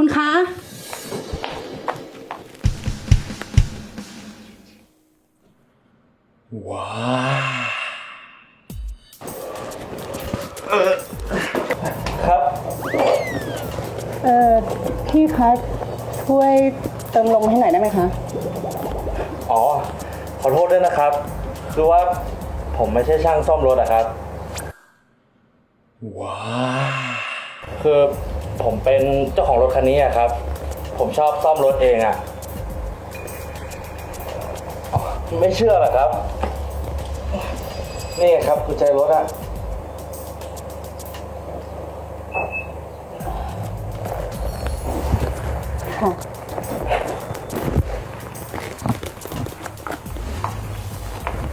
คุณคะ ว้าเออพี่คะช่วยเติมลมให้หน่อยได้ไหมคะ อ๋อ ขอโทษด้วยนะครับ คือว่าผมไม่ใช่ช่างซ่อมรถอะครับ ว้าคือ ผมเป็นเจ้าของรถคันนี้อะครับ ผมชอบซ่อมรถเองอะอ๋อไม่เชื่อเหรอครับ นี่ครับกุญแจรถอะค่ะ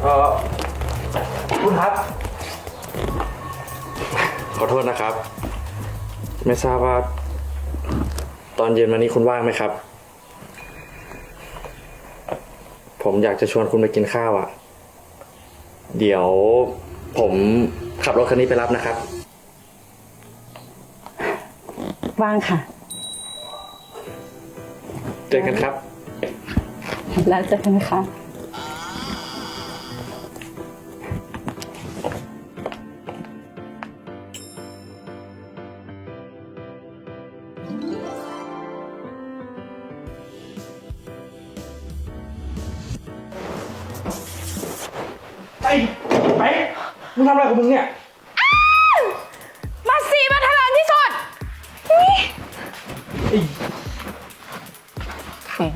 เออคุณครับ ขอโทษนะครับ ไม่ทราบว่า ตอนเย็นวันนี้คุณว่างไหมครับ ผมอยากจะชวนคุณไปกินข้าวอะ่ะ เดี๋ยวผมขับรถคันนี้ไปรับนะครับ ว่างค่ะ เจอกันครับ แล้วเจอกันค่ะ อ้ไปมึงทำอะไรของมึงเนี่ย มาสีมาทะเลนที่สุด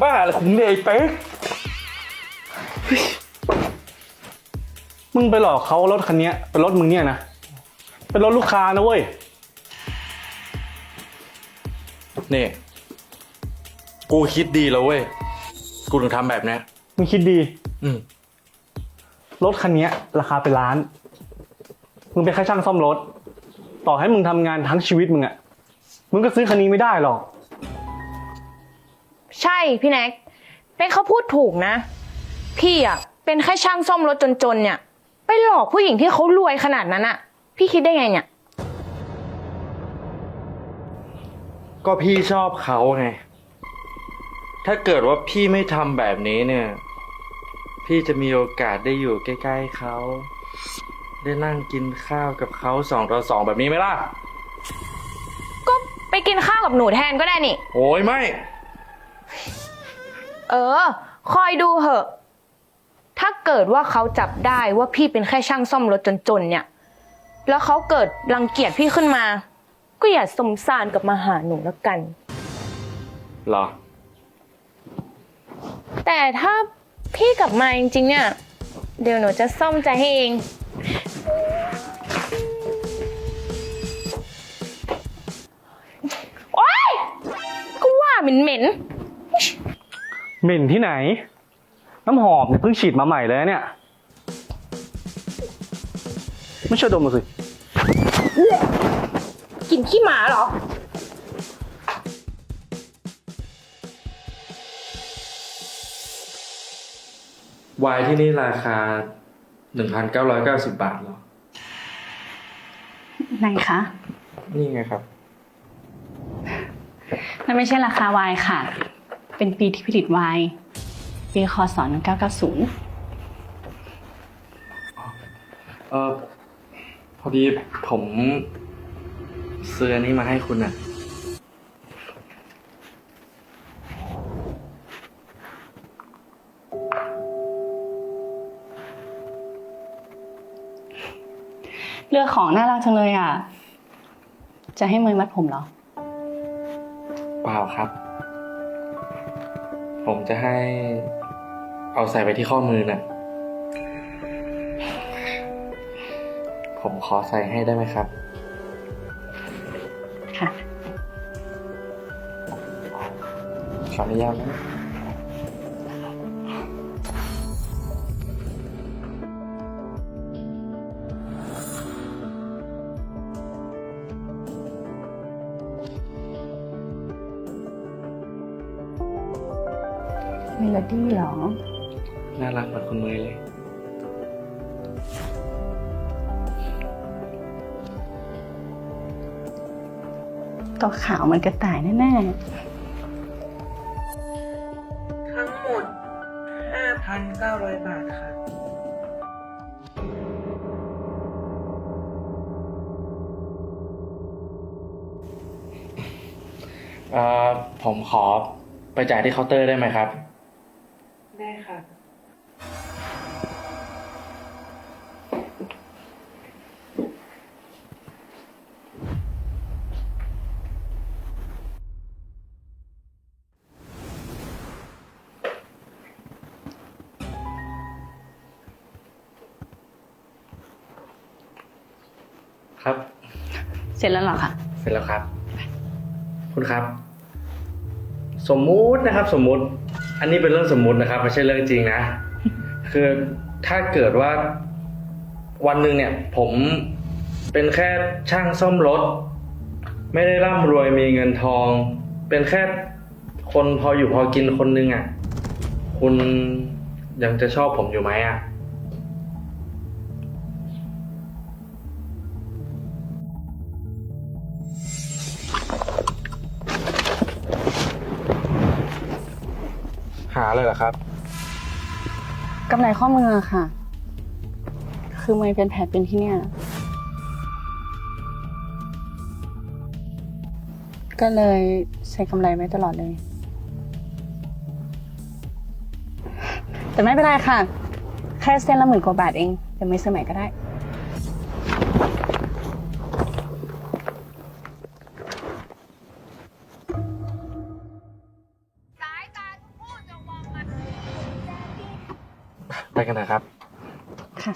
บ้าอะไรของมึงเนี่ยไอ้เป๊กมึงไปหลอกเขารถคันเนี้ยเป็นรถมึงเนี่ยนะ เป็นรถลูกค้านะเว้ย นี่ กูคิดดีแล้วเว้ย กูถึงทำแบบเนี้ยมึงคิดดี อืม รถคันเนี้ยราคาเป็นล้าน มึงเป็นแค่ช่างซ่อมรถ ต่อให้มึงทำงานทั้งชีวิตมึงอะมึงก็ซื้อคันนี้ไม่ได้หรอก ใช่พี่แน็กเป็นเขาพูดถูกนะ พี่อะเป็นแค่ช่างซ่อมรถจนๆเนี่ย ไปหลอกผู้หญิงที่เขารวยขนาดนั้นอะพี่คิดได้ไงเนี่ย ก็พี่ชอบเขาไง ถ้าเกิดว่าพี่ไม่ทำแบบนี้เนี่ย พี่จะมีโอกาสได้อยู่ใกล้ๆเขา ได้นั่งกินข้าวกับเขาสองต่อสองแบบนี้ไหมล่ะ ก็ไปกินข้าวกับหนูแทนก็ได้นี่ โอ้ยไม่ เออ คอยดูเหอะ ถ้าเกิดว่าเขาจับได้ว่าพี่เป็นแค่ช่างซ่อมรถจนๆเนี่ย แล้วเขาเกิดรังเกียจพี่ขึ้นมา ก็อย่าสมสารกับมาหาหนูแล้วกัน เหรอ แต่ถ้า พี่กลับมาจริงๆเนี่ย เดี๋ยวหนูจะซ่อมใจให้เอง โอ๊ยก็ว่าเหม็นเหม็นที่ไหน น้ำหอมเนี่ยเพิ่งฉีดมาใหม่เลยนะเนี่ย ไม่เชื่อดมมาสิ ๆกินขี้หมาเหรอ วายที่นี่ราคาหนึ่งพันเก้าร้อยเก้าสิบบาทเหรอ ไหนคะ นี่ไงครับนั่นไม่ใช่ราคาวายค่ะ เป็นปีที่ผลิตวายปีคศ1990เออพอดีผมซื้ออันนี้มาให้คุณน่ะ ของน่ารักจังเลยอะ จะให้เมยมัดผมเหรอ เปล่าครับ ผมจะให้เอาใส่ไปที่ข้อมือน่ะ ผมขอใส่ให้ได้ไหมครับ ค่ะ ขออนุญาตนะ เมโลดี้เหรอ น่ารักเหมือนคุณเมย์เลยขต้องขาวเหมันกระต่ายแน่ทั้งหมด 5,900 บาทค่ะ เอ่อผมขอไปจ่ายที่เคาน์เตอร์ได้ไหมครับ ครับๆเสร็จแล้วเหรอคะเสร็จแล้วครับ คุณครับ สมมุตินะครับ สมมุติ อันนี้เป็นเรื่องสมมุตินะครับไม่ใช่เรื่องจริงนะ คือถ้าเกิดว่า วันหนึ่งเนี่ย ผมเป็นแค่ช่างซ่อมรถ ไม่ได้ร่ำรวยมีเงินทอง เป็นแค่คนพออยู่พอกินคนหนึงอะ คุณยังจะชอบผมอยู่ไหมอะ หาเลยเหรอครับ กำไรข้อมือค่ะ คือไม่เป็นแผลเป็นที่เนี่ย ก็เลยใส่กำไรไว้ตลอดเลย แต่ไม่เป็นไรค่ะ แค่เส้นละหมื่นกว่าบาทเองเดี๋ยวไม่ซื้อใหม่ก็ได้ ไปกันนะครับ ค่ะ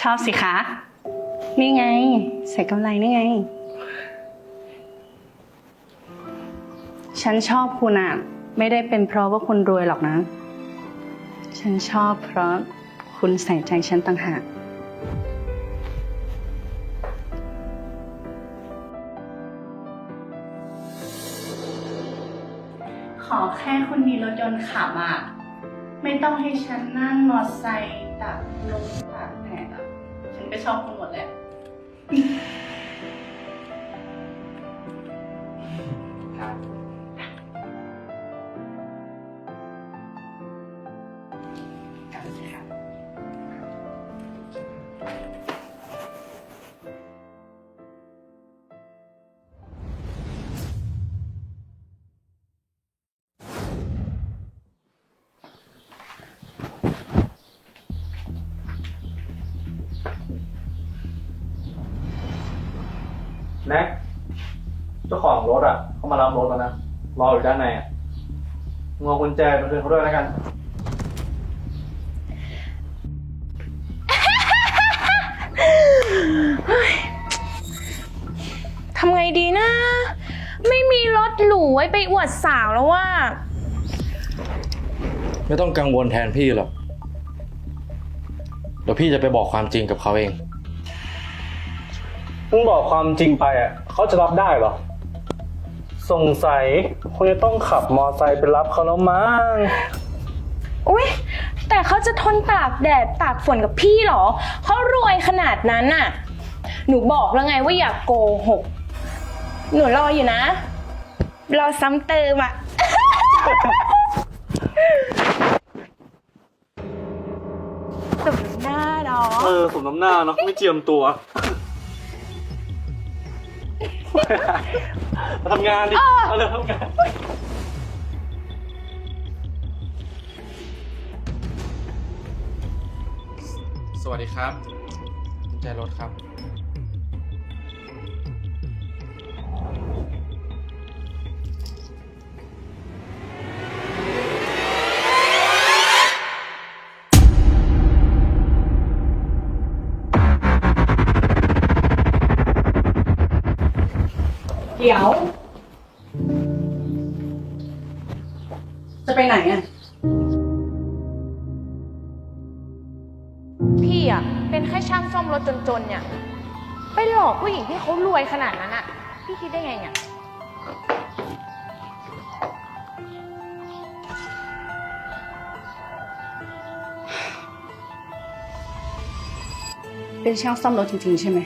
ชอบสิคะ นี่ไง ใส่กำไรนี่ไง ฉันชอบคุณอะไม่ได้เป็นเพราะว่าคุณรวยหรอกนะ ฉันชอบเพราะคุณใส่ใจฉันต่างหาก อแค่คุณมีรถยนต์ขับอะ ไม่ต้องให้ฉันนั่งมอเตอร์ไซค์ตักลมตากแดดอะ ฉันก็ชอบคุณหมดแหละ แน็กเจ้าของรถอะเขามารับรถแล้วนะรออยู่ด้านในอะมึงเอากุญแจไปคืนเขาด้วยแล้วกัน ทำไงดีนะ ไม่มีรถหรูไว้ไปอวดสาวแล้วว่า ไม่ต้องกังวลแทนพี่หรอก เดี๋ยวพี่จะไปบอกความจริงกับเขาเอง มึงบอกความจริงไปอะเขาจะรับได้เหรอ สงสัยคงจะต้องขับมอไซค์ไปรับเขาแล้วมั้ง อุ๊ย แต่เขาจะทนตากแดดตากฝนกับพี่เหรอ เขารวยขนาดนั้นน่ะ หนูบอกแล้วไงว่าอย่ากโกหก หนูรออยู่นะ รอซ้ำเติมอะ สมหน้าเนาะ เออสมน้ำหน้าเนาะไม่เจียมตัว มาทำงานดิ เอาเลยทำงาน สวัสดีครับกุญแจรถครับ เดี๋ยว จะไปไหนอะ พี่อะเป็นแค่ช่างซ่อมรถจนๆเนี่ย ไปหลอกผู้หญิงที่เขารวยขนาดนั้นอะพี่คิดได้ไงเนี่ย เป็นช่างซ่อมรถจริงๆใช่ไหม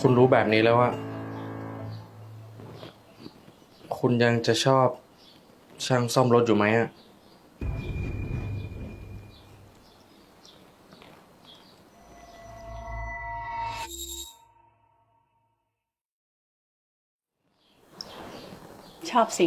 คุณรู้แบบนี้แล้วว่า คุณยังจะชอบช่างซ่อมรถอยู่ไหมอะชอบสิ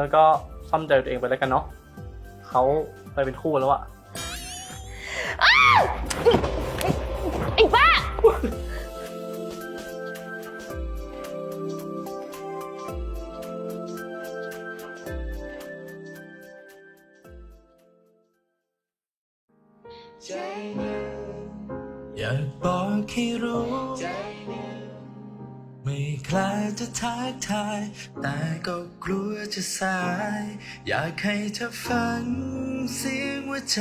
เธอก็ซ่อมใจตัวเองไปแล้วกันเนาะเขาไปเป็นคู่แล้วอะไอ้บ้า อยากบอกให้รู้ ไม่กล้าจะทักทาย แต่ก็กลัวจะสาย อยากให้เธอฟังเสียงหัวใจ